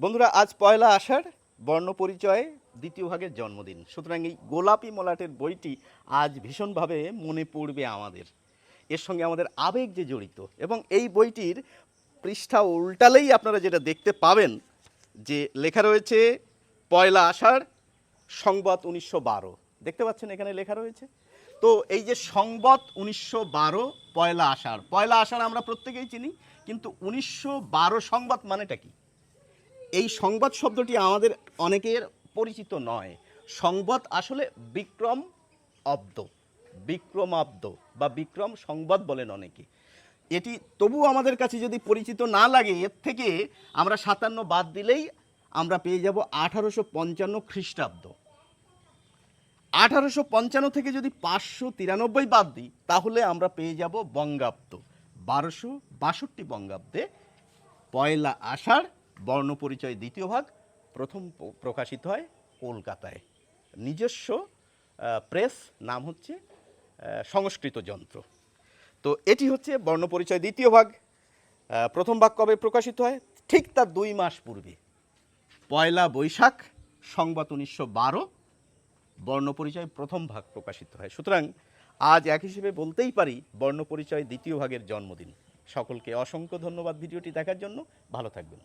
বন্ধুরা, আজ পয়লা আষাঢ়, বর্ণ পরিচয়ে দ্বিতীয় ভাগের জন্মদিন। সুতরাং এই গোলাপি মলাটের বইটি আজ ভীষণভাবে মনে পড়বে আমাদের। এর সঙ্গে আমাদের আবেগ যে জড়িত, এবং এই বইটির পৃষ্ঠা উল্টালেই আপনারা যেটা দেখতে পাবেন যে লেখা রয়েছে, পয়লা আষাঢ়, সংবাদ উনিশশো বারো। দেখতে পাচ্ছেন এখানে লেখা রয়েছে? তো এই যে সংবাদ উনিশশো বারো, পয়লা আষাঢ় পয়লা আষাঢ় আমরা প্রত্যেকেই চিনি, কিন্তু উনিশশো বারো সংবাদ মানেটা কি? এই সংবাদ শব্দটি আমাদের অনেকের পরিচিত নয়। সংবাদ আসলে বিক্রম অব্দ। বিক্রমাব্দ বা বিক্রম সংবাদ বলেন অনেকে। এটি তবু আমাদের কাছে যদি পরিচিত না লাগে, এর থেকে আমরা সাতান্ন বাদ দিলেই আমরা পেয়ে যাব আঠারোশো পঞ্চান্ন খ্রিস্টাব্দ। আঠারোশো পঞ্চান্ন থেকে যদি পাঁচশো তিরানব্বই বাদ দিই, তাহলে আমরা পেয়ে যাব বঙ্গাব্দ। বারোশো বাষট্টি বঙ্গাব্দে পয়লা আষাঢ় বর্ণপরিচয় দ্বিতীয় ভাগ, প্রথম প্রকাশিত হয় কলকাতায়। নিজস্ব প্রেস, নাম হচ্ছে সংস্কৃত যন্ত্র। তো এটি হচ্ছে বর্ণপরিচয় দ্বিতীয় ভাগ। প্রথম ভাগ কবে প্রকাশিত হয়? ঠিক তার দুই মাস পূর্বে। পয়লা বৈশাখ, সংবাদ উনিশশো বারো, বর্ণপরিচয় প্রথম ভাগ প্রকাশিত হয়। সুতরাং আজ এক হিসেবে বলতেই পারি, বর্ণপরিচয় দ্বিতীয় ভাগের জন্মদিন। সকলকে অসংখ্য ধন্যবাদ ভিডিওটি দেখার জন্য। ভালো থাকবেন।